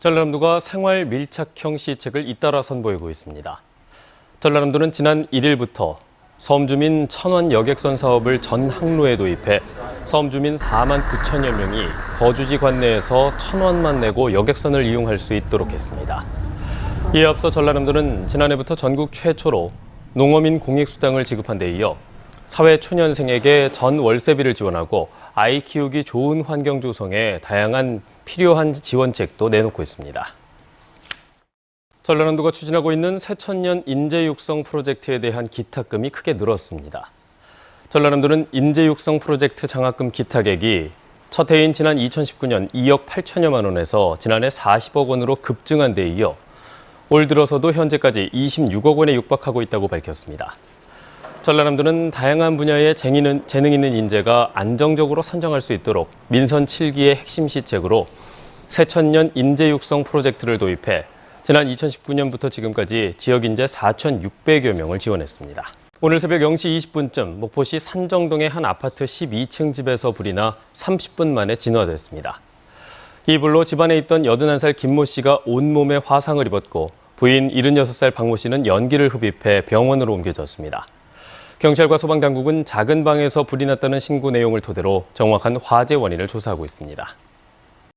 전라남도가 생활 밀착형 시책을 잇따라 선보이고 있습니다. 전라남도는 지난 1일부터 섬주민 천원 여객선 사업을 전 항로에 도입해 섬주민 4만 9천여 명이 거주지 관내에서 천 원만 내고 여객선을 이용할 수 있도록 했습니다. 이에 앞서 전라남도는 지난해부터 전국 최초로 농어민 공익수당을 지급한 데 이어 사회초년생에게 전 월세비를 지원하고 아이 키우기 좋은 환경 조성에 다양한 필요한 지원책도 내놓고 있습니다. 전라남도가 추진하고 있는 새천년 인재 육성 프로젝트에 대한 기탁금이 크게 늘었습니다. 전라남도는 인재 육성 프로젝트 장학금 기탁액이 첫 해인 지난 2019년 2억 8천여만 원에서 지난해 40억 원으로 급증한 데 이어 올 들어서도 현재까지 26억 원에 육박하고 있다고 밝혔습니다. 전라남도는 다양한 분야의 재능, 있는 인재가 안정적으로 선정할 수 있도록 민선 7기의 핵심 시책으로 새천년 인재 육성 프로젝트를 도입해 지난 2019년부터 지금까지 지역 인재 4,600여 명을 지원했습니다. 오늘 새벽 0시 20분쯤 목포시 산정동의 한 아파트 12층 집에서 불이 나 30분 만에 진화됐습니다. 이 불로 집안에 있던 81살 김모 씨가 온몸에 화상을 입었고 부인 76살 박모 씨는 연기를 흡입해 병원으로 옮겨졌습니다. 경찰과 소방당국은 작은 방에서 불이 났다는 신고 내용을 토대로 정확한 화재 원인을 조사하고 있습니다.